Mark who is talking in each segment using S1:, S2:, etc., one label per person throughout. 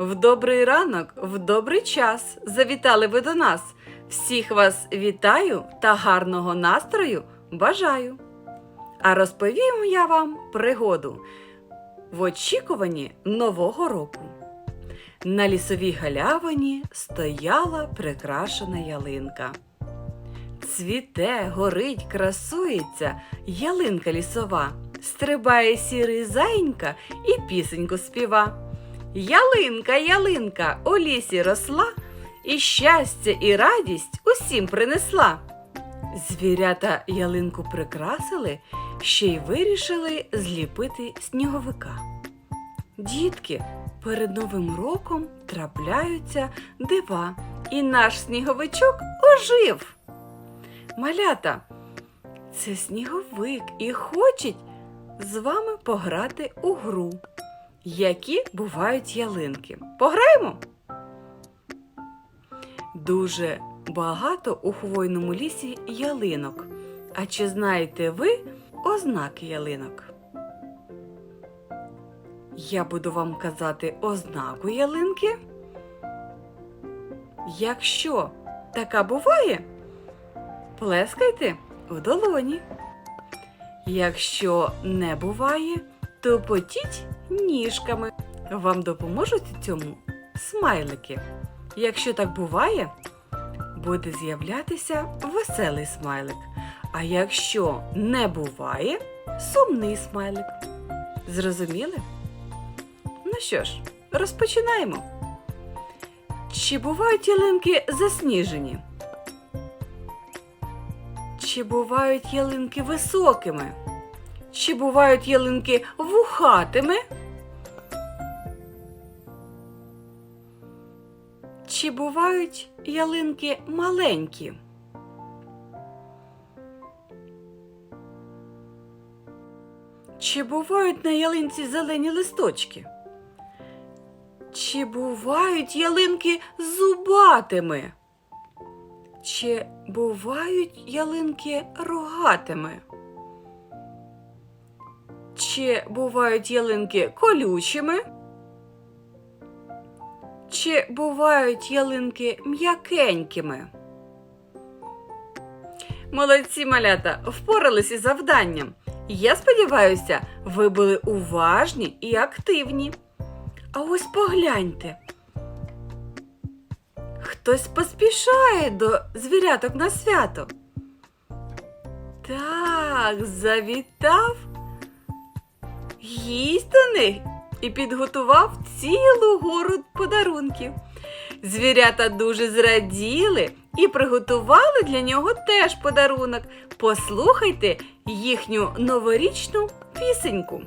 S1: В добрий ранок, в добрий час завітали ви до нас. Всіх вас вітаю та гарного настрою бажаю. А розповім я вам пригоду в очікуванні Нового року. На лісовій галявині стояла прикрашена ялинка. Цвіте, горить, красується ялинка лісова, стрибає сірий зайенька і пісеньку співа. Ялинка, ялинка у лісі росла, і щастя, і радість усім принесла. Звірята ялинку прикрасили, ще й вирішили зліпити сніговика. Дітки, перед Новим роком трапляються дива, і наш сніговичок ожив. Малята, це сніговик і хочуть з вами пограти у гру. Які бувають ялинки? Пограємо? Дуже багато у хвойному лісі ялинок. А чи знаєте ви ознаки ялинок? Я буду вам казати ознаку ялинки. Якщо така буває, плескайте у долоні. Якщо не буває, то потіть ніжками. Вам допоможуть цьому смайлики. Якщо так буває, буде з'являтися веселий смайлик. А якщо не буває, сумний смайлик. Зрозуміли? Ну що ж, розпочинаємо. Чи бувають ялинки засніжені? Чи бувають ялинки високими? Чи бувають ялинки вухатими? Чи бувають ялинки маленькі? Чи бувають на ялинці зелені листочки? Чи бувають ялинки зубатими? Чи бувають ялинки рогатими? Чи бувають ялинки колючими? Чи бувають ялинки м'якенькими? Молодці малята впоралися із завданням. Я сподіваюся, ви були уважні і активні. А ось погляньте. Хтось поспішає до звіряток на свято. Так, завітав гість до них і підготував цілу гору подарунків. Звірята дуже зраділи і приготували для нього теж подарунок. Послухайте їхню новорічну пісеньку.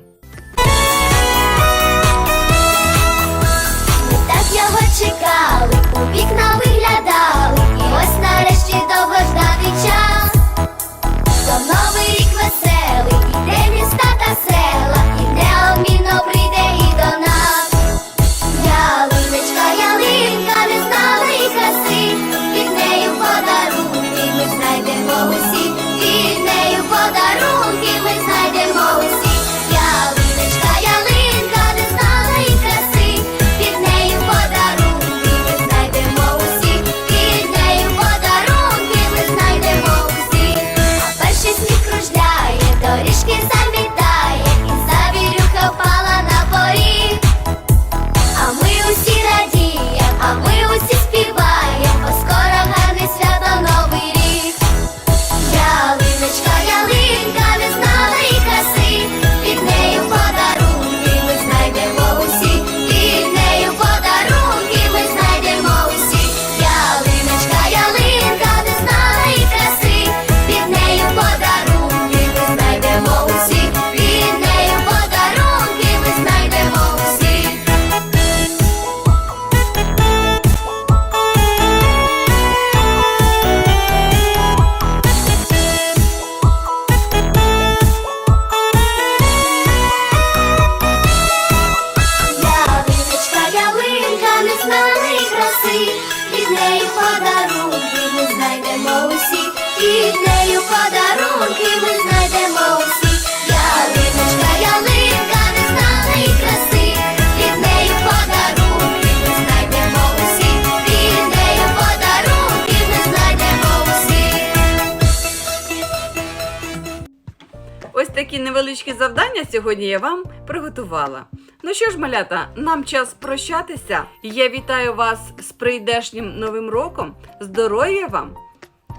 S1: Невеличкі завдання сьогодні я вам приготувала. Ну що ж, малята, нам час прощатися. Я вітаю вас з прийдешнім новим роком. Здоров'я вам,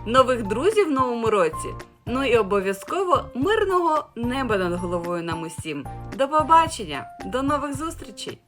S1: нових друзів в новому році. Ну і обов'язково мирного неба над головою нам усім. До побачення, до нових зустрічей!